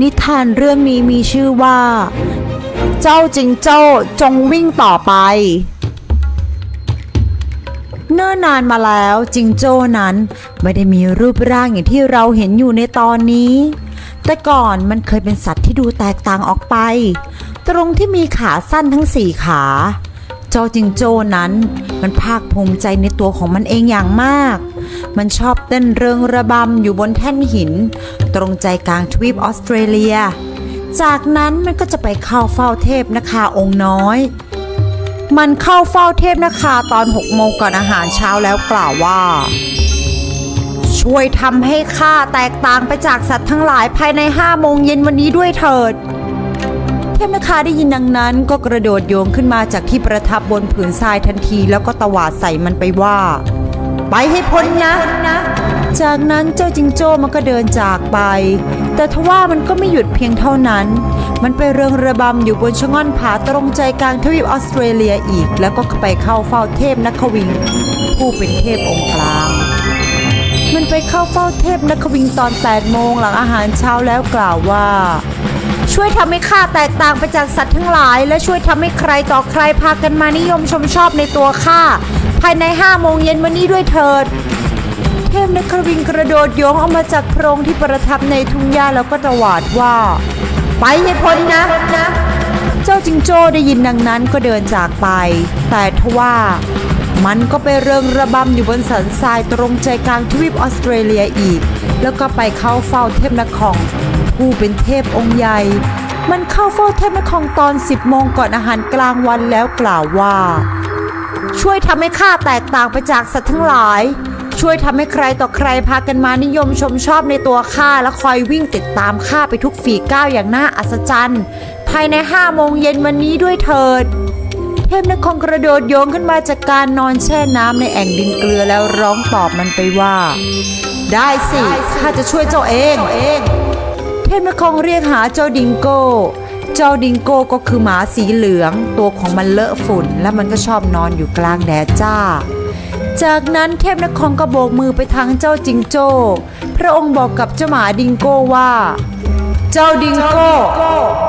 นิทานเรื่องนี้มีชื่อว่า เจ้าจิงโจ้จงวิ่งต่อไป เนิ่นนานมาแล้วจิงโจ้นั้นไม่ได้มีรูปร่างอย่างที่เราเห็นอยู่ในตอนนี้ แต่ก่อนมันเคยเป็นสัตว์ที่ดูแตกต่างออกไป ตรงที่มีขาสั้นทั้งสี่ขาเจ้าจิงโจ้นั้นมันภาคภูมิใจในตัวของมันเองอย่างมาก มันชอบเต้นเริงระบำอยู่บนแท่นหิน ตรงใจกลางทวีปออสเตรเลีย จากนั้นมันก็จะไปเข้าเฝ้าเทพนาคาองค์น้อย มันเข้าเฝ้าเทพนาคาตอน6โมงก่อนอาหารเช้าแล้วกล่าวว่า ช่วยทำให้ข้าแตกต่างไปจากสัตว์ทั้งหลายภายใน5โมงเย็นวันนี้ด้วยเถิดเทพนาคาได้ยินดังนั้นก็กระโดดโยงขึ้นมาจากที่ประทับบนผืนทรายทันทีแล้วก็ตวาดใส่มันไปว่า ไปให้พ้นนะ จากนั้นเจ้าจิงโจ้มันก็เดินจากไป แต่ทว่ามันก็ไม่หยุดเพียงเท่านั้น มันไปเริงระบำอยู่บนชะง่อนผาตรงใจกลางทวีปออสเตรเลียอีก แล้วก็ไปเข้าเฝ้าเทพนักวิง ผู้เป็นเทพองค์กลาง มันไปเข้าเฝ้าเทพนักวิงตอน8โมงหลังอาหารเช้าแล้วกล่าวว่าช่วยทำให้ข้าแตกต่างไปจากสัตว์ทั้งหลาย และช่วยทำให้ใครต่อใครพากันมานิยมชมชอบในตัวข้า ภายใน 5 โมงเย็นวันนี้ด้วยเถิด เทพนักวิงกระโดดโยงออกมาจากโพรงที่ประทับในทุ่งหญ้าแล้วก็ตวาดว่า ไปให้พ้นนะเจ้าจิงโจ้ได้ยินดังนั้นก็เดินจากไป แต่ทว่ามันก็ไปเริงระบำอยู่บนสันทรายตรงใจกลางทวีปออสเตรเลียอีก แล้วก็ไปเข้าเฝ้าเทพนครผู้เป็นเทพองค์ใหญ่ มันเข้าเฝ้าเทพนครตอน 10 โมงก่อนอาหารกลางวันแล้วกล่าวว่า ช่วยทำให้ข้าแตกต่างไปจากสัตว์ทั้งหลาย ช่วยทำให้ใครต่อใครพากันมานิยมชมชอบในตัวข้าและคอยวิ่งติดตามข้าไปทุกฝีก้าวอย่างน่าอัศจรรย์ ภายในห้าโมงเย็นวันนี้ด้วยเถิด เทพนครกระโดดโยงขึ้นมาจากการนอนแช่น้ำในแอ่งดินเกลือแล้วร้องตอบมันไปว่า ได้สิข้าจะช่วยเจ้าเองเทพนครเรียกหาเจ้าดิงโก้ เจ้าดิงโก้ก็คือหมาสีเหลือง ตัวของมันเลอะฝุ่น และมันก็ชอบนอนอยู่กลางแดดจ้า จากนั้นเทพนครก็โบกมือไปทางเจ้าจิงโจ้ พระองค์บอกกับเจ้าหมาดิงโก้ว่า เจ้าดิงโก้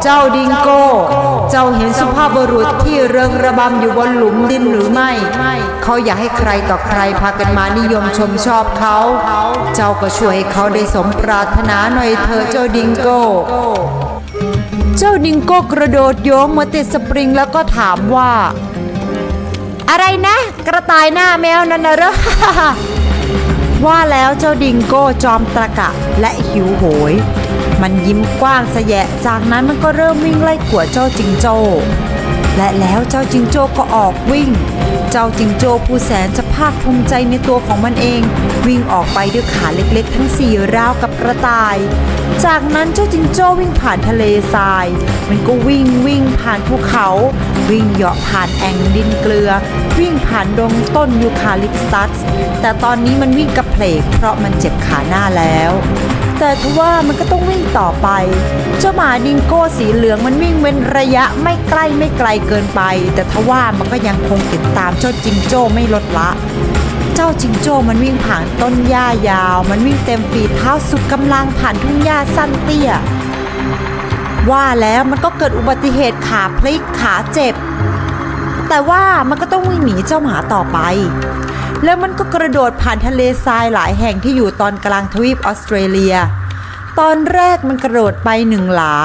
เจ้าดิงโก้ เจ้าเห็นสุภาพบุรุษที่เริงระบำอยู่บนหลุมดินหรือไม่ เขาอยากให้ใครต่อใครพากันมานิยมชมชอบเขา เจ้าก็ช่วยเขาได้สมปรารถนาหน่อยเถอะเจ้าดิงโก้ เจ้าดิงโก้กระโดดโยงมาติดสปริงแล้วก็ถามว่า อะไรนะ กระต่ายหน้าแมวนั่นนะเหรอว่าแล้วเจ้าดิงโก้จอมตะกะและหิวโหย มันยิ้มกว้างสแยะ จากนั้นมันก็เริ่มวิ่งไล่ขวดเจ้าจิงโจ้ และแล้วเจ้าจิงโจ้ก็ออกวิ่ง เจ้าจิงโจ้ผู้แสนจะภาคภูมิใจในตัวของมันเอง วิ่งออกไปด้วยขาเล็กๆ ทั้งสี่ราวกับกระต่าย จากนั้นเจ้าจิงโจ้วิ่งผ่านทะเลทราย มันก็วิ่งวิ่งผ่านภูเขา วิ่งเหาะผ่านแอ่งดินเกลือ วิ่งผ่านดงต้นยูคาลิปตัส แต่ตอนนี้มันวิ่งกระเพลกเพราะมันเจ็บขาหน้าแล้ว แต่ทว่ามันก็ต้องวิ่งต่อไป เจ้าหมาดิงโก้สีเหลืองมันวิ่งเว้นระยะไม่ใกล้ไม่ไกลเกินไป แต่ทว่ามันก็ยังคงติดตามเจ้าจิงโจ้ไม่ลดละ เจ้าจิงโจ้มันวิ่งผ่านต้นหญ้ายาว มันวิ่งเต็มฝีเท้าสุดกำลังผ่านทุ่งหญ้าสั้นเตี้ย ว่าแล้วมันก็เกิดอุบัติเหตุขาพลิกขาเจ็บ แต่ว่ามันก็ต้องวิ่งหนีเจ้าหมาต่อไป แล้วมันก็กระโดดผ่านทะเลทรายหลายแห่งที่อยู่ตอนกลางทวีปออสเตรเลีย ตอนแรกมันกระโดดไปหนึ่งหลา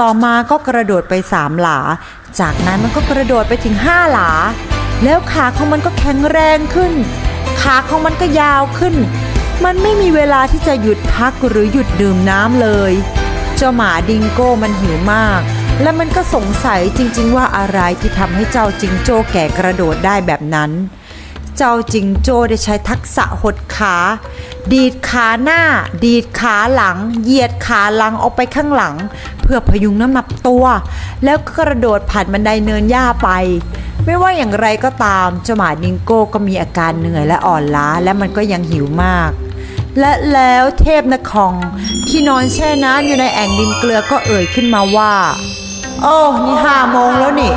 ต่อมาก็กระโดดไปสามหลา จากนั้นมันก็กระโดดไปถึงห้าหลา แล้วขาของมันก็แข็งแรงขึ้น ขาของมันก็ยาวขึ้น มันไม่มีเวลาที่จะหยุดพักหรือหยุดดื่มน้ำเลย เจ้าหมาดิงโก้มันหิวมากและมันก็สงสัยจริงๆว่าอะไรที่ทำให้เจ้าจิงโจ้แก่กระโดดได้แบบนั้น เจ้าจิงโจ้ได้ใช้ทักษะหดขา ดีดขาหน้า ดีดขาหลัง เหยียดขาหลังออกไปข้างหลัง เพื่อพยุงน้ำหนักตัว แล้วก็กระโดดผ่านบันไดเนินหญ้าไป ไม่ว่าอย่างไรก็ตามเจ้าหมาดิงโก้ก็มีอาการเหนื่อยและอ่อนล้าและมันก็ยังหิวมากและแล้วเทพนครที่นอนแช่น้ำอยู่ในแอ่งดินเกลือก็เอ่ยขึ้นมาว่า โอ้ นี่ห้าโมงแล้วนี่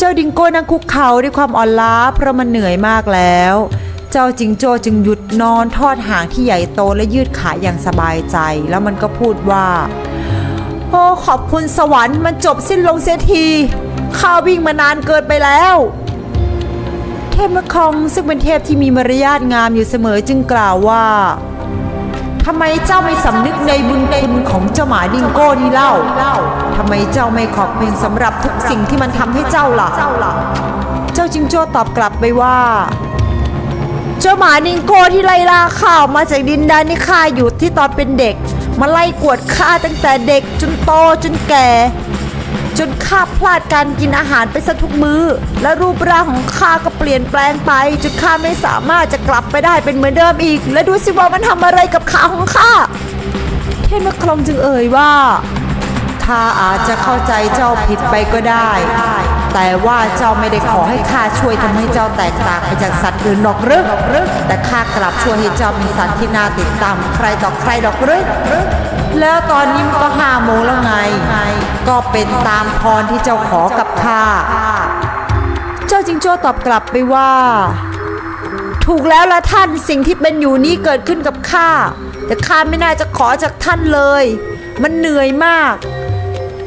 เจ้าดิงโก้นั่งคุกเข่าด้วยความอ่อนล้าเพราะมันเหนื่อยมากแล้ว เจ้าจิงโจ้จึงหยุดนอนทอดหางที่ใหญ่โตและยืดขาอย่างสบายใจ แล้วมันก็พูดว่า โอ้ขอบคุณสวรรค์มันจบสิ้นลงเสียทีข้าวิ่งมานานเกินไปแล้ว เทพมะคองซึ่งเป็นเทพที่มีมารยาทงามอยู่เสมอจึงกล่าวว่า ทำไมเจ้าไม่สำนึกในบุญคุณของเจ้าหมาดิงโก้นี่เล่าทำไมเจ้าไม่ขอบคุณสำหรับทุกสิ่งที่มันทำให้เจ้าล่ะ เจ้าจิงโจ้ตอบกลับไปว่า เจ้าหมาดิงโก้ที่ไล่ล่าข้าออกมาจากดินแดนที่ข้าอยู่ที่ตอนเป็นเด็ก มาไล่กวดข้าตั้งแต่เด็กจนโตจนแก่ จนข้าพลาดการกินอาหารไปซะทุกมือ้อ และรูปร่างของข้าก็เปลี่ยนแปลงไปจนข้าไม่สามารถจะกลับไปได้เป็นเหมือนเดิมอีก และดูสิว่ามันทำอะไรกับขาของข้าเทพนครองจึงเอ่ยว่าข้าอาจจะเข้าใจเจ้าผิดไปก็ได้ แต่ว่าเจ้าไม่ได้ขอให้ข้าช่วยทำให้เจ้าแตกต่างไปจากสัตว์อื่นหรอกหรือแต่ข้ากลับช่วยให้เจ้ามีสัตว์ที่น่าติดตามใครต่อใครดอกหรือแล้วตอนนี้มันก็หา เป็นตามพรที่เจ้าขอกับข้า เจ้าจิงโจ้ตอบกลับไปว่า ถูกแล้วละท่านสิ่งที่เป็นอยู่นี้เกิดขึ้นกับข้า แต่ข้าไม่น่าจะขอจากท่านเลย มันเหนื่อยมาก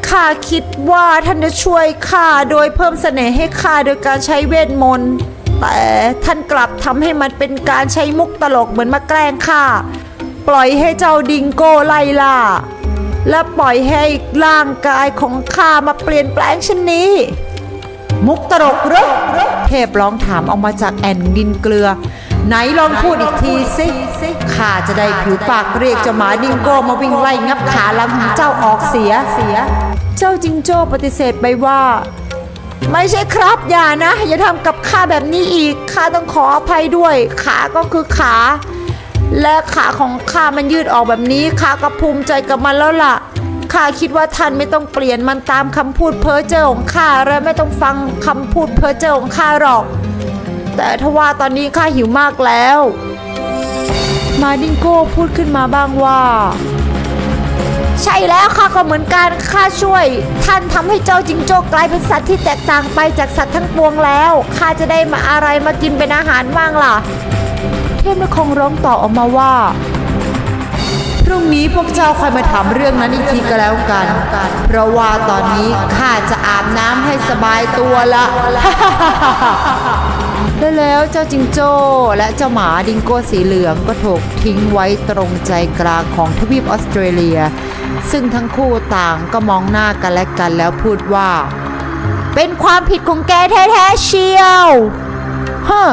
ข้าคิดว่าท่านจะช่วยข้าโดยเพิ่มเสน่ห์ให้ข้าโดยการใช้เวทมนต์ แต่ท่านกลับทำให้มันเป็นการใช้มุกตลกเหมือนมาแกล้งข้า ปล่อยให้เจ้าดิงโก้ไล่ล่า และปล่อยให้ร่างกายของข้ามาเปลี่ยนแปลงเช่นนี้ มุกตลกหรือเทพร้องถามออกมาจากแอ่นดินเกลือ ไหนลองพูดอีกทีสิข้าจะได้ผิวปากเรียกเจ้าหมาดิงโก้มาวิ่งไล่งับขาหลังของเจ้าออกเสียเสีย เจ้าจิงโจ้ปฏิเสธไปว่า ไม่ใช่ครับอย่านะ อย่าทำกับข้าแบบนี้อีกข้าต้องขออภัยด้วย ขาก็คือขา และขาของข้ามันยืดออกแบบนี้ข้าก็ภูมิใจกับมันแล้วล่ะข้าคิดว่าท่านไม่ต้องเปลี่ยนมันตามคำพูดเพ้อเจ้อของข้าและไม่ต้องฟังคำพูดเพ้อเจ้อของข้าหรอก แต่ทว่าตอนนี้ข้าหิวมากแล้ว มาดิงโก้พูดขึ้นมาบ้างว่า ใช่แล้วข้าก็เหมือนกันข้าช่วย ท่านทำให้เจ้าจิงโจ้กลายเป็นสัตว์ที่แตกต่างไปจากสัตว์ทั้งปวงแล้วข้าจะได้มาอะไรมากินเป็นอาหารบ้างล่ะ เทพนคงร้องต่อออกมาว่า พรุ่งนี้พวกเจ้าคอยมาถามเรื่องนั้นอีกทีก็แล้วกัน เพราะว่าตอนนี้ข้าจะอาบน้ำให้สบายตัวละและแล้วเจ้าจิงโจ้และเจ้าหมาดิงโก้สีเหลืองก็ถูกทิ้งไว้ตรงใจกลางของทวีปออสเตรเลีย ซึ่งทั้งคู่ต่างก็มองหน้ากันและกันแล้วพูดว่า เป็นความผิดของแกแท้ๆเชียวเฮ้อ